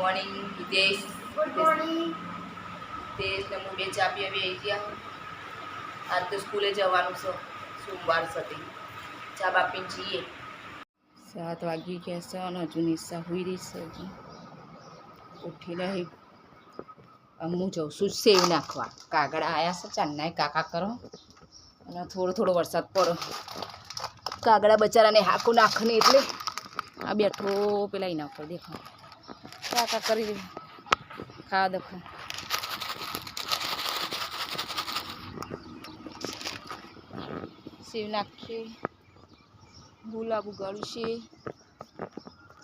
Morning Hitesh good morning Hitesh ને હું બે ચા પીવા આવી ગયા આજ તો સ્કૂલે જવાનું છે સોમવાર સુધી ચા બાપીને જઈએ. સાત વાગી ગયા છે અને હજુ નિશા હોઈ રહી છે હજી. ઉઠી હી હું જઉં છું સેવ નાખવા. કાગડા આવ્યા છે ચાંદનાય કાકા કરો. અને થોડો થોડો વરસાદ પડો કાગડા બચારાને હાકું નાખને એટલે આ બેઠો પેલા એ નાખો દેખો કાકા કરી દે ખાવા દખો સેવ નાખીએ ગુલાબ ઉગાડ્યું છે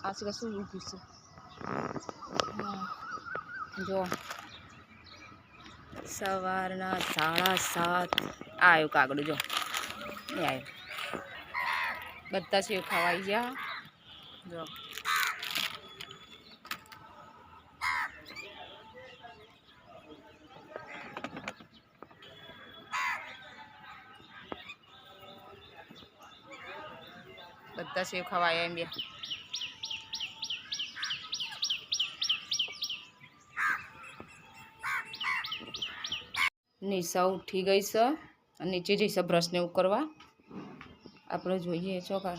આ છે શું ઉગ્યું છે હા જો સવારના સાડા સાત આવ્યો કાગડું જો એ આવ્યો બધા સેવ ખવાઈ ગયા જો બધા સેવ ખવાય એમ બે. નિશા ઉઠી ગઈ છે અને નીચે જઈશ બ્રશને એવું કરવા. આપણે જોઈએ ચોકર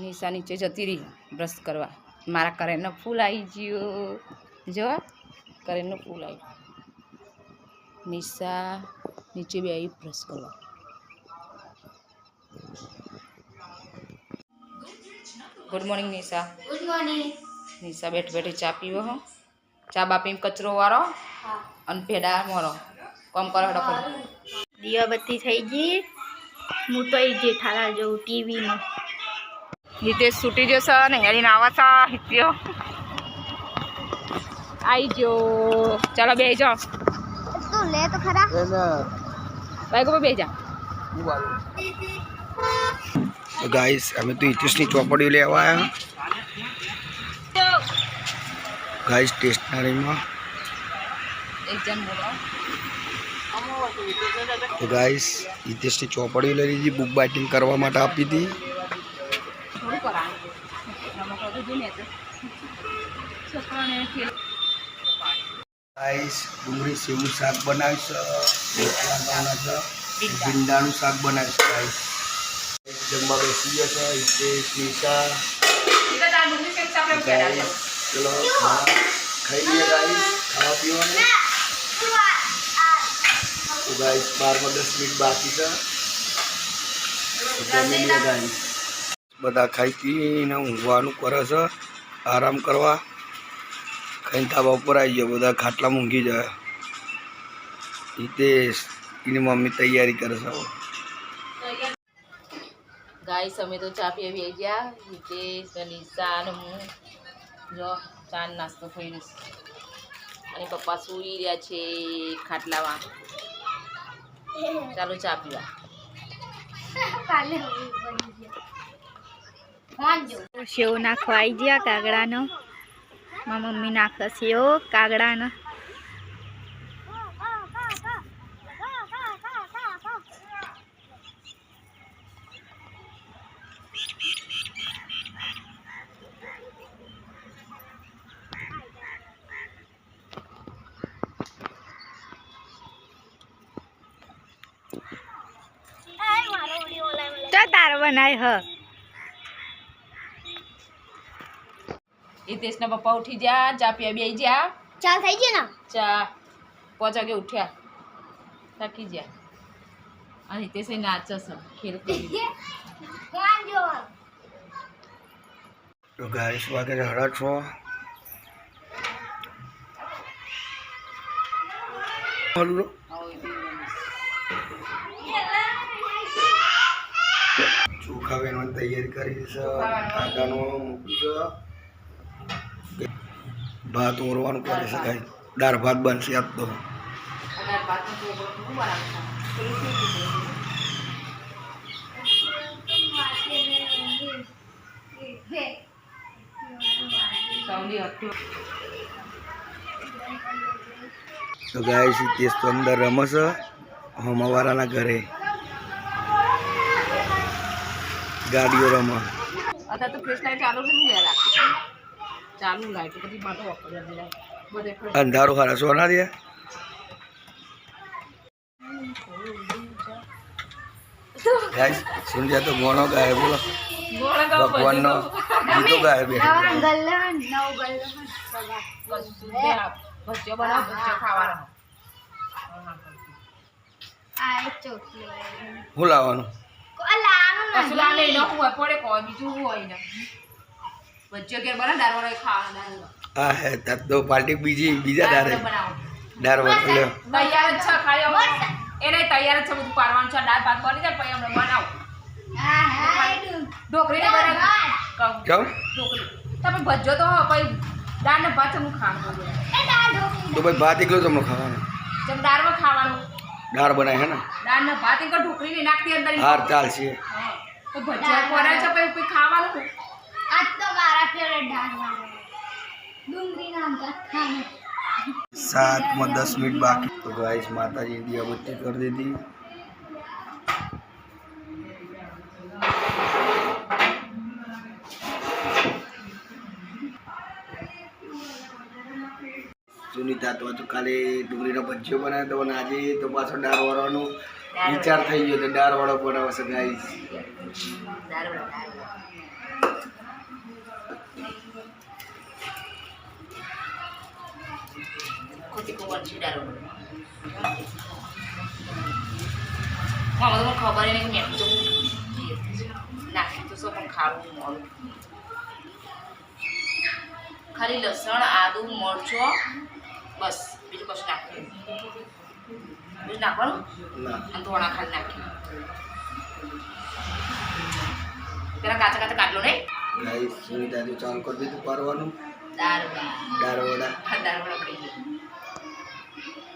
નિશા નીચે જતી રહી બ્રશ કરવા. મારા કરેનો ફૂલ આવી ગયો. જો કરેનો ફૂલ આવ્યું નિશા નીચે બે આવી બ્રશ કરવા. Good morning Nisha good morning Nisha બેઠ બેઠી ચા પીવો હો. ચા બાપી કચરો વાળો. હા. અને પેડા મોરો. કોમ કરો હડો કરો દીવાબત્તી થઈ ગઈ. હું તો એ જેઠાલાલ જોઉં ટીવીમાં. હિતેશ છૂટી જશે ને હેરીને આવા છે હિત્યો. આઈ ગયો. ચાલો બે જાઓ. તું લે તો ખરા. બાઈક ઉપર બે જા. તો ગાઈસ અમે તો ઇતિશની ચોપડીઓ લેવા આવ્યા. ગાઈસ સ્ટેશનરીમાં તો ગાઈસ ઇતિહાસની ચોપડીઓ લઈ લીધી બુક બાઇટિંગ કરવા માટે આપી હતી. ગાઈસ ડુંગળી સેવું શાક બનાવીશ. ભીંડાનું શાક બનાવીશ ગાઈસ જમવા બેસી ગયા છે નિશા ચલો ખાઈ લઈએ ગાઈસ ખાવા પીવાનું. તો ગાઈસ બારમાં દસ મિનિટ બાકી છે. જમી ગાઈસ. બધા ખાઈ પીને ઊંઘવાનું કરે છે. આરામ કરવા. ખાઈને ધાબા ઉપર આવી જાય બધા ખાટલા ઊંઘી જાય. હિતેશ એની મમ્મી તૈયારી કરે છે. ગાઈસ અમે તો ચા પી આવી ગયા. હિતેશ નિશા અને હું. જો ચા નાસ્તો થઈ રહ્યો અને પપ્પા સૂઈ રહ્યા છે ખાટલામાં. ચાલો ચા પીવા. સેવ નાખવા આવી ગયા કાગડાનો. મારા મમ્મી નાખે સેવ કાગડાનો. બનાય હ. હિતેશના પપ્પા ઉઠી ગયા ચા પીવા બેસી ગયા. ચાલ થઈ ગયું ને? ચા પાંચ વાગે ઉઠ્યા. થાકી ગયા. અને હિતેશ નાચે છે ખેલ કરી તો ગાઈસ વાગે છે? સાડા છ. હાલો ચોખા વેણવાની તૈયારી કરી છે. કાકાનો મૂકી છે. ભાત ઓરવાનું કરે ગાઈસ દાળ ભાત બનશે આજ તો. ગાય છે તો અંદર રમે છે ઘરે. ગાડીઓ રમે અત્યારે તો ફ્રેશ લાઈટ ચાલુ નહીં રાખી ચાલુ લાઈટ પછી માટો વાપરી અંધારું હારા સોના દે? ગાઈસ સુનિતા તો ગોણો ગાય બોલો. ભગવાનનો ગીતો ગાય બે ભજીયો બનાવ ભજીયો ખાવાનો. આ ચોકલેટ. શું લાવવાનું? લાનું કશું લાવે હોય પડે કોઈ બીજું હોય ને? ભજીયો ઘેર બને દારવાળો ખાવાનો દારવાળો હા હે તો પાર્ટી બીજી બીજા દારે. બનાવો. લ્યો. તૈયાર છે ખાલી એને તૈયાર છે બધું પાડવાનું છે દાળ ભાત બની જાય પછી અમે બનાવો. હા હા બનાવ. કહું. ઢોકળી. તમે ભજ્જો તો પછી દાળ ને ભાત હું ખાવાનું તો ભાઈ ભાત એકલો તમને ખાવાનું. જેમ દાળમાં ખાવાનું. દાળ બનાય હે ને? દાળ ને ભાત એક ઢોકળી નહીં નાખતી અંદર. હાર ચાલશે. હા. તો ભજીયા કોરા છે પછી પછી ખાવાનું? આજ તો મારા ફેવરેટ દાળ વાળો ડુંગળી નામ ખાવાનું. સાતમાં દસ મિનિટ બાકી. તો ગાઈસ માતાજી દિયાબત્તી કરી દીધી. સુનિતા તો કાલે ડુંગળીનો ભજીયો બનાવ્યો હતો અને આજે તો પાછો દાળ વાળવાનો વિચાર થઈ ગયો તો દાળ વાળો બનાવશે ગાઈસ દાળ દાળ ખોટી ખબર છે દાળ મામા તો ખબર નહીં, મેં તો નાખી તો પણ ખાવું મોડું ખાલી લસણ, આદુ, મરચો, બસ. બીજું કશું નાખ્યું બીજું નાખવાનું અને ધોણા ખાંડ નાખી પેલા કાચા કાચા કાઢલો નહીં ગાઈસ ચાલુ કરી દીધું પરવાનું દાળ દાળ વડા દાળ વડા પડી ગઈ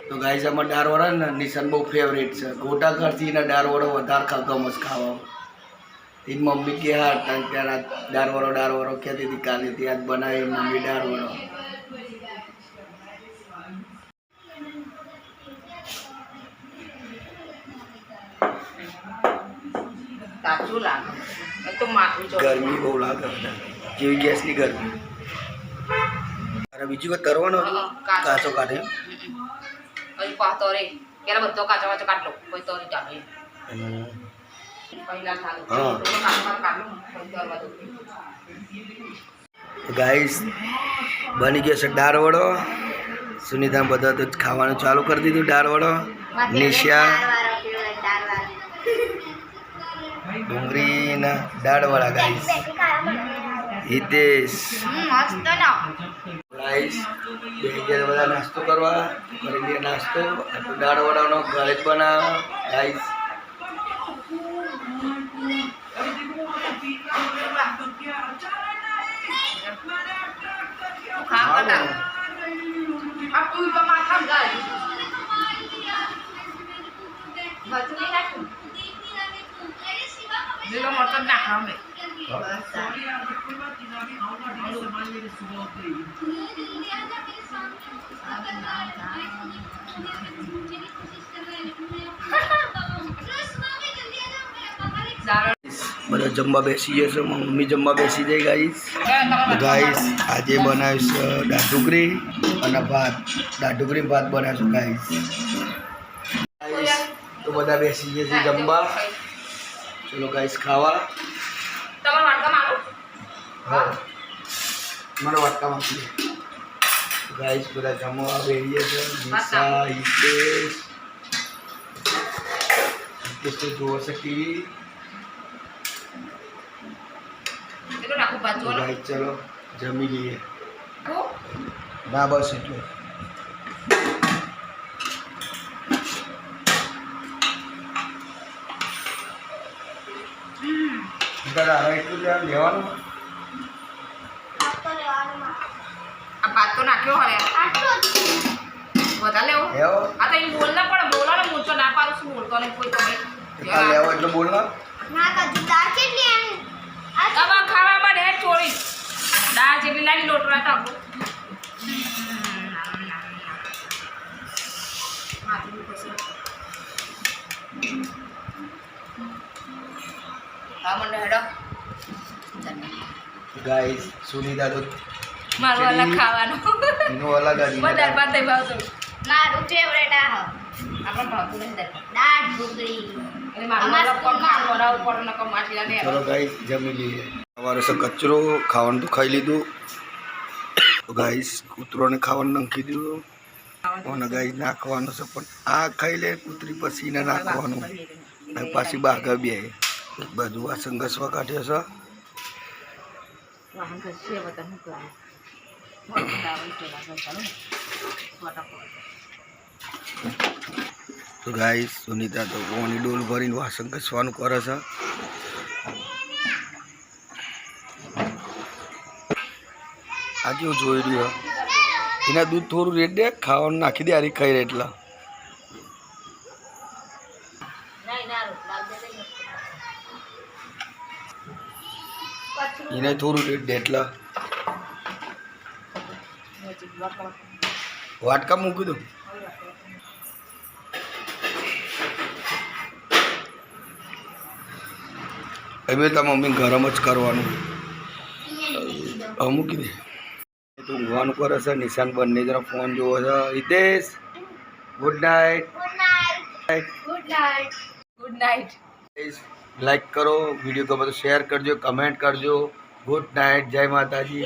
તો ગાઈસ આમાં દાળ વડા ને નિશાન બહુ ફેવરેટ છે ગોટા ઘરથી ને દાળ વડો વધારે ખા ગમસ ખાવા એની મમ્મી કે હા ત્યાં ત્યાં દાળ વડો દાળ વડો કહેતી હતી કાલે ત્યાં બનાવી મમ્મી દાળ વડો લાગે. તો માથું ગરમી બહુ લાગે બધા. જેવી ગેસની ગરમી. અરે બીજું કોઈ તરવાનો કાચો. કાઢે. હમ. પછી પાતો રે. પેલા બધો કાચો કાચો કાઢલો પછી તો ચાલે. હમ. પહેલા ચાલુ. ગાઈસ બની ગયો છે દાળ વડો સુનિતા બધા તો ખાવાનું ચાલુ કરી દીધું દાળ વડો નિશા ડુંગળીના દાળવાળા ગાઈસ હિતેશ. ગાઈસ બે ગયા બધા નાસ્તો કરવા કરી નાસ્તો. આ તો દાળવાળાનો જ બનાવે. ગાઈસ ખા કટા આ તું તો માથા ગાય બધું નહીં નાખ્યું લીલો મરચાં જ નાખા અમે દાળ બધા જમવા બેસી જશે મમ્મી જમવા બેસી જાય ગાઈસ ગાઈસ આજે બનાવીશ દાળ ઢોકળી અને ભાત દાળ ઢોકળી ભાત બનાવીશું ગાઈસ ગાઈસ તો બધા બેસી જશે જમવા ચલો ગાઈસ ખાવા. તમારે વાટકા મારું? હા. મને વાટકામાં આપી ગાઈસ બધા જમવા બેહીએ છે. નિશા હિતેશ. હિતેશ તો જોવો છે ટીવી ચલો. જમી લઈએ. ના બસ એટલું. દાદા હવે એટલું લેવા- લેવાનું? આ ભાત તો નાખ્યો હવે. વધારે લેવો? લેવો. આ તો એ બોલ ના પડે બોલો ને હું તો ના પાડું છું બોલતો નહીં કોઈ તમે. લેવો એટલે બોલ ના ના કાજુ દાળ કેટલી એમ હવે ખાવા માટે હેડ ચોરી દાળ જેટલી લાવી લોટરા તો હેડો ગાઈસ સુનિતા તો મારો. અલગ ખાવાનો. એનો અલગ જ મને દાળ ભાત નહીં મારું ફેવરેટ આ હ. ભાવતું નથી દાળ ઢોકળી. અમારા ચલો ગાઈસ જમી લઈએ. સવારે છે કચરો ખાવાનું તો ખાઈ લીધું. તો ગાઈસ કૂતરોને ખાવાનું નાખી દીધું. અને ગાઈસ નાખવાનું છે પણ આ ખાઈ લે કૂતરી પછી એને નાખવાનું. અને પાછી બાગા બે એક બાજુ સંઘર્ષમાં કાઢ્યો છો. તો ગાઈસ સુનિતા તો કોની ડોલ ભરીને વાસણ ઘસવાનું કરે છે. આ કેવું જોઈ રહ્યો. એના દૂધ થોડું રેટ દે ખાવાનું નાખી દે આરી ખાઈ રહે એટલા. એને થોડું એટલા વાટકા મૂકી દો. હવે તમે મમ્મી ગરમ જ કરવાનું. હવે મૂકી દે. તું તો ઊંઘવાનું કરે છે નિશાન બંને જરા ફોન જોવો છે. Hitesh good night. Good night. Good night. Like કરો વીડિયો ગમે તો શેર કરજો કમેન્ટ કરજો. ગુડ નાઇટ જય માતાજી.